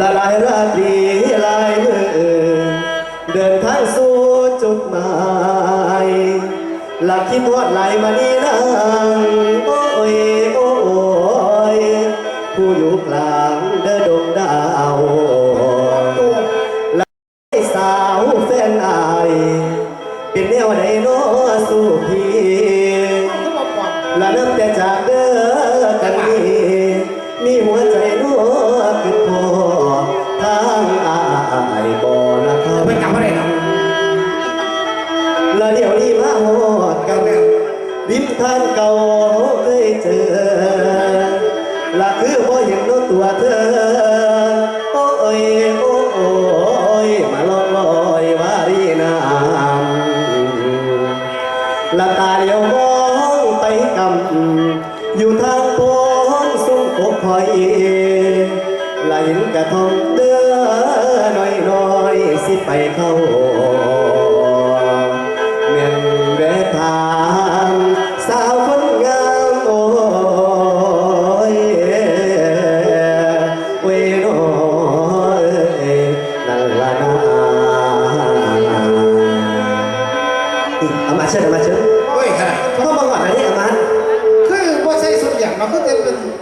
ละลายราตรีลายมือเดินทางสู่จุดหมายหลักคิดทอดไหลมานี่นางโอ้ยโอ้ยผู้อยู่กลางเดินดงดาวและสาวแฟนอาย เป็นแนวไหนน้อสู้พี่ก็บอกก่อนและนับแต่จากเด้อกันนี้มีหัว อยู่ทางโพนซุ้มกบคอยไหลนกระทงเดือน้อยน้อยๆสิไปเข้า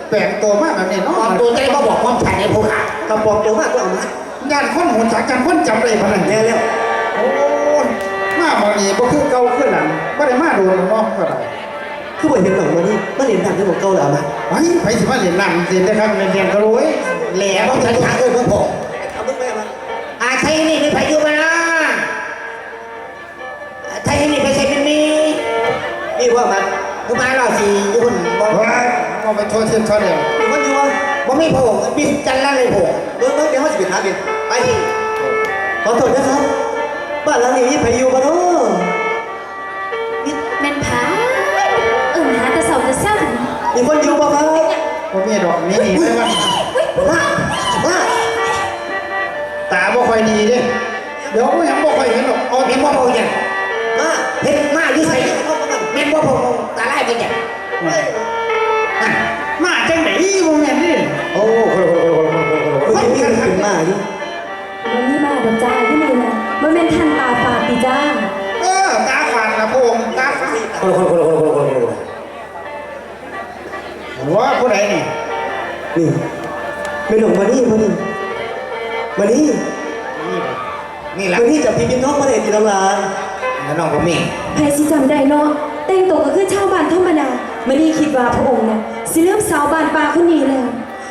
แปลงตัวมากแบบนี้เนาะตัวใจก็บอกความแข็งในภูเขากระป๋องตัวมากก็เอามางานคนหุ่นสากันคนจำเลยพนันแน่แล้วโอ้ยมาบางนี้ก็คือเก่าขึ้นหลังไม่ได้มาดูหรอกเนาะก็ได้คือบ่เห็นหนังมานี่มันเห็นหนังที่ผมเก่าแล้วอามาไปไปสิมาเรียนนั่นเรียนนะครับเรียนเรียนก็รู้เว้ยแหล่ต้องใช้ทางเอ้ยพวกผมเอามึงไปอามาอาไทยนี่มีพายุมานะไทยนี่ไปใช้เป็นมีนี่ว่ามันกูมาเราสิอยู่คนบ่เฮ้ย เอาไปโทษเทียนโทษเดียวมีคนอยู่วะบ่มีโผล่มีจันทร์ละเลยโผล่เบิ่งเบิ่งเดี๋ยวเขาจะไปถามเองไปขอโทษนะครับบ้านหลังนี้มีพายุบ่เนาะแม่นผาเอิ่มหาแต่เสาแต่เศร้ามีคนอยู่บ่ครับผมมีดอกนี้หนีไม่ว่ามามาตาบ่ค่อยดีเด้เดี๋ยวก็ยังบ่ค่อยเห็นหรอกเอาแม่ที่นบ่บ่โผล่เอาเนี่ยมาเฮ็ดมาอยู่ไสเข้ามากันแม่นบ่โผล่ตาลายไปเนี่ย มาจังไหนบ่แม่นดิโอ้โหโอ้โหโอ้โหโอ้โหโอ้โหมีขึ้นมาอยู่วันนี้มาดอกจ้าที่นี่นะมันเป็นทันตาฝาดติจ้าเออตาฝาดนะพระองค์ตาฝาดคนคนคนคนคนคนคนหัวผู้ใดนี่นี่ไม่หลงมานี่มานี่มานี่นี่แหละมานี่จับพี่บินท้องมาเลยจีนองลานแล้วน้องก็มีใครสิจำได้เนาะแต่งตัวก็คือชาวบ้านธรรมดา ไม่ได้คิดว่าพระองค์น่ะสิเริ่มสาวบ้านป่าคนนี้แล้ว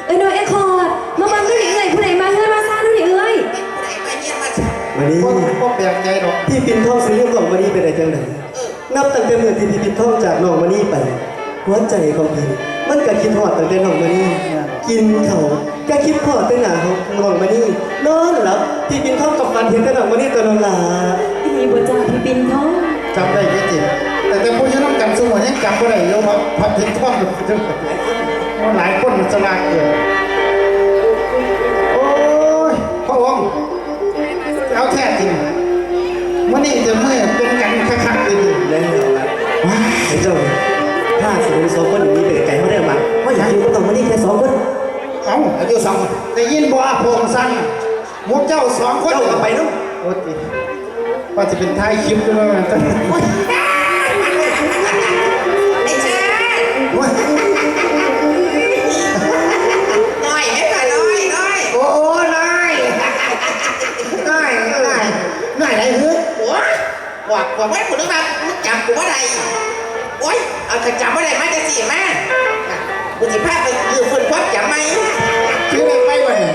เอ้ยน้อยเอ้ยคอร์ดมาบังดูดิเอ้ยผู้ใดมาเฮือนมาซ่าดูดิเอ้ยมานี่พวกพวกแปลกใจดอกพี่ปินทองซื้อเรื่องของมานี่ไปได้จังไหนนับตั้งแต่เมื่อที่พี่ปินทองจากน้องมานี่ไปหัวใจของพี่มันก็คิดหอดตั้งแต่น้องมานี่กินเขาก็คิดหอดแต่หนาของน้องมานี่นอนหลับพี่ปินทองกับฟันเห็นแต่น้องมานี่ตัวน้องลาอีนี่บ่จ้าพี่ปินท้องจำได้จริงๆ แต่แต่ผู้ชนะกันสมัยยังจำบ่ได้ยู่ว่าพับทิ้งท่อนอยู่จังหลายคนมันสลากเกินโอ้ยพระองค์เอาแท้จริงวันนี้จะเมื่อเป็นกันคักๆเลยแล้วไอ้เจ้าถ้าสมมติสองคนอย่างนี้เป็นไก่เขาได้มาว่าอยากอยู่กับน้องมานี่แค่สองคนเอาอายุสองได้ยินบ่อาพงสั่งมุเจ้าสองคนเจ้าไปเนาะโอ้ยว่าจะเป็นท้ายคลิปด้วยนะ น้อยเฮ็ดมาน้อยน้อยโอ้โอ้น้อยน้อยน้อยน้อยไหนฮึโอ้ยบอกบอกไว้กูนึกว่ามึงจำกูว่าใดโอ้ยเอาถ้าจำว่าใดมาจะสิแม่กูสิพาไปยืมคนพบจำไหมชื่ออะไรไปวะนี่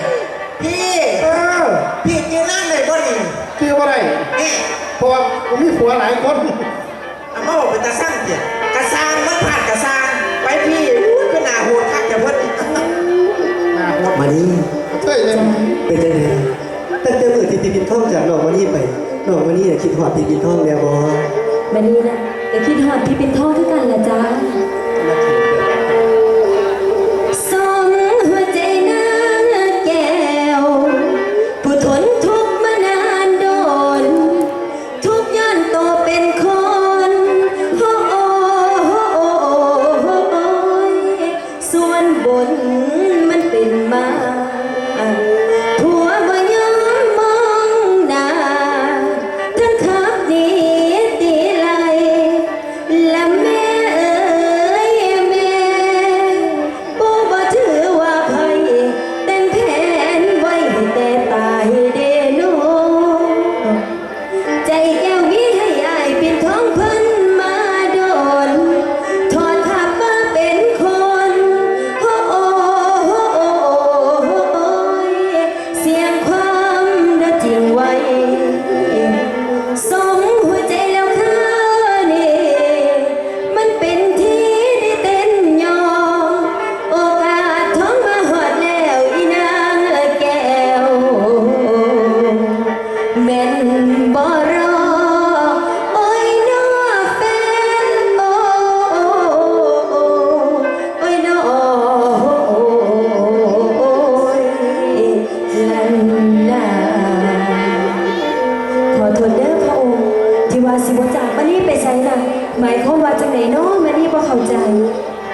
พี่เออพี่ยืนนั่นเลยบ่นี่ชื่อว่าไรนี่เพราะว่าผมมีผัวหลายคนเอามาบอกเป็นตาสร้างเถี่ยกระซางมันผ่านกระซาง นทองจากน้องมานี่ไปน้องมานี่คิดหอดพี่ปินทองแล้วบ่บัดนี้นะก็คิดหอดพี่ปินท่องคือกันละจ้า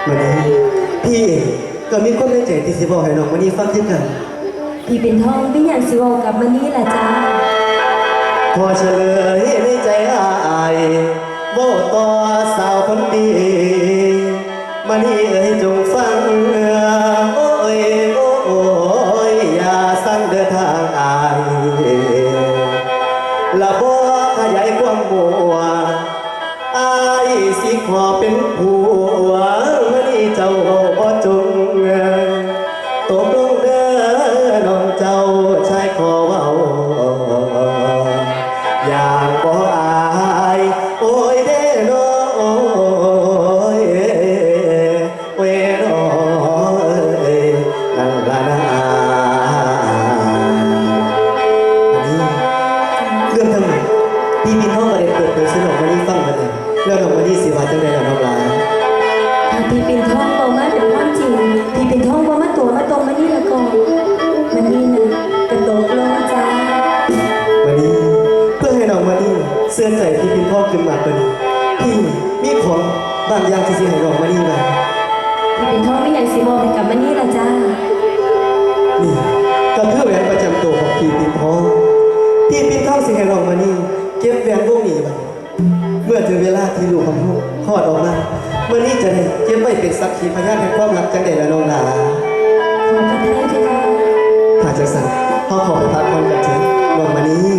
วันนี้พี่เองก็มีความในใจที่สิบอกให้น้องวันนี้ฟังขึ้นกันพี่เป็นทองเป็นอย่างสิเวากับมันนี่ล่ะจ้าพอเฉลยในใจอายโบต่อสาวคนดีมานี่เอ่ยจงฟังโถ้าพี่เป็นทองบ่มาเป็นความจริงพี่เป็นทองบ่มาตัวมาตรงมันนี่ละก่อนมันนี่นะกระโดดลงจ้าวันนี้เพื่อให้น้องมานี่เสื่อใจพี่พี่พ่อขึ้นมาตัวนี้พี่มีของบางอย่างที่สิให้น้องมานี่ไว้พี่เป็นทองเป็นอย่างสิเวาให้กับมันนี่ล่ะจ้านี่ก็คือแหวนประจำตัวของพี่ปินทองพี่ปินทองสิให้น้องมานี่เก็บแหวนพวกนี้ไว้เมื่อถึงเวลาที่ลูกของลูก คลอดออกมาเมื่อนี้จะได้เก็บไว้เป็นสักขีพยานแห่งความรักจังใดละน้องหลาขอพระทัยเถิดถ้าจังสันเขาขอไปพักผ่อนกับเธอน้องมานี่